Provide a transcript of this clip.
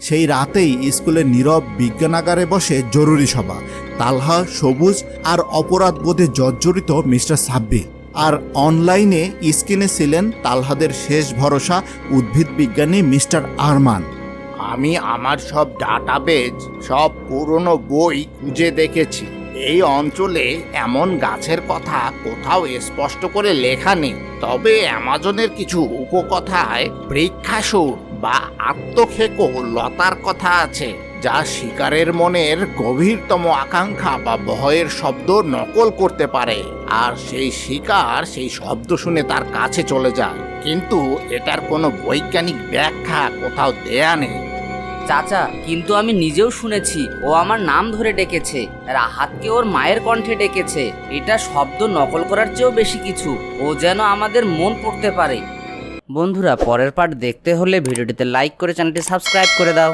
সেই রাতেই স্কুলের নীরব বিজ্ঞানাগারে বসে জরুরি সভা। তালহা, সবুজ আর অপরাধ বোধে জর্জরিত মিস্টার সাব্বির। আর অনলাইনে স্ক্রিনে ছিলেন তালহাদের শেষ ভরসা উদ্ভিদ বিজ্ঞানী মিস্টার আরমান। আমি আমার সব ডাটাবেজ, সব পুরনো বই খুঁজে দেখেছি। এই অঞ্চলে এমন গাছের কথা কোথাও স্পষ্ট করে লেখা নেই। তবে অ্যামাজনের কিছু উপকথায় বৃক্ষাসুর বা আত্মক্ষেকো লতার কথা আছে, যা শিকারের মনের গভীরতম আকাঙ্ক্ষা বা ভয়ের শব্দ নকল করতে পারে। আর সেই শিকার সেই শব্দ শুনে তার কাছে চলে যায়। কিন্তু এটার কোনো বৈজ্ঞানিক ব্যাখ্যা কোথাও দেয়া নেই। চাচা, কিন্তু আমি নিজেও শুনেছি, ও আমার নাম ধরে ডেকেছে। রাহাতকে ওর মায়ের কণ্ঠে ডেকেছে। এটা শব্দ নকল করার চেয়েও বেশি কিছু। ও যেন আমাদের মন পড়তে পারে। বন্ধুরা পরের পার্ট দেখতে হলে ভিডিওটিতে লাইক করে চ্যানেলটি সাবস্ক্রাইব করে দাও।